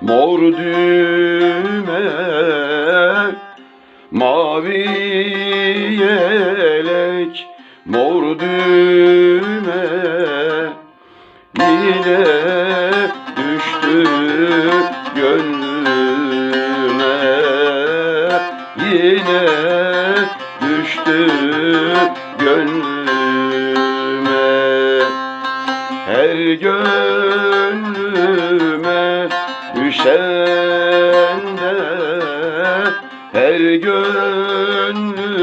mor düğme Mavi yelek mor düğme Yine düştü gönlüme. Yine düştü gönlüme. Her gönlüme gönlüme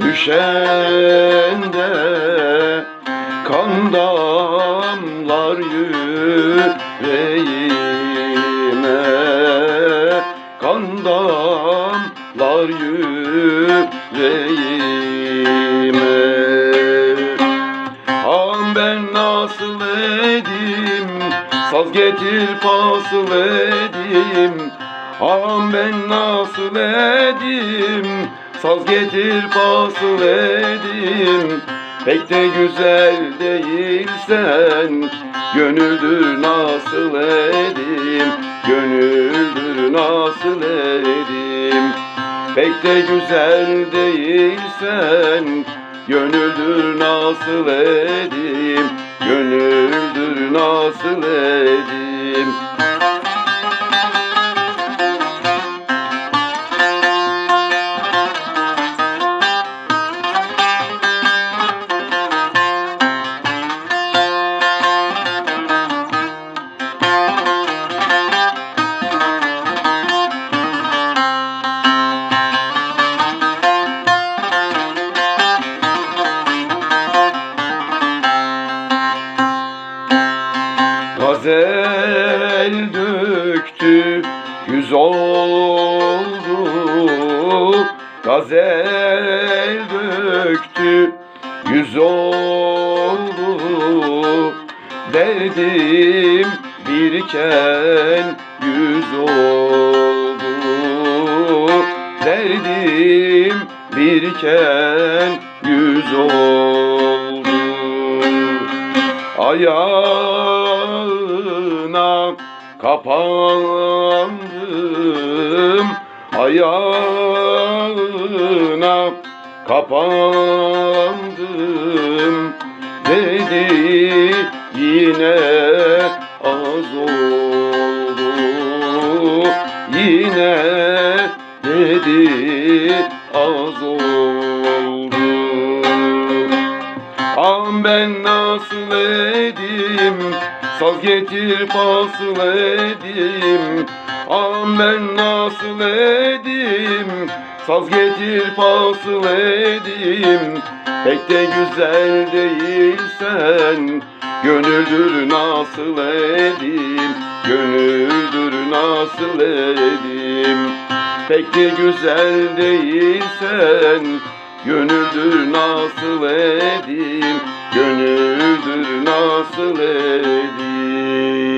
düşen de Kan damlar yüreğime. Kan damlar yüreğime. Ağam ben nasıl edim Saz getir fasıl edim Ağam ben nasıl edim? Saz getir fasıl edim. Pek de güzel değilsen Gönüldür nasıl edim? Gönüldür nasıl edim? Pek de güzel değilsen Gönüldür nasıl edim? Gönüldür nasıl edim Gazel döktü yüz oldu. Gazel döktü yüz oldu. Derdim birken yüz oldu. Derdim birken yüz oldu Ayağına kapandım Ayağına. Kapandım Dedi yine az oldu. Yine dedi az oldu ben nasıl edim Saz getir fasıl edim Am ben nasıl edim Saz getir fasıl edim Pek de güzel değilsen Gönüldür nasıl edim Gönüldür nasıl edim Pek de güzel değilsen Gönüldür nasıl edim Gönüldür nasıl edim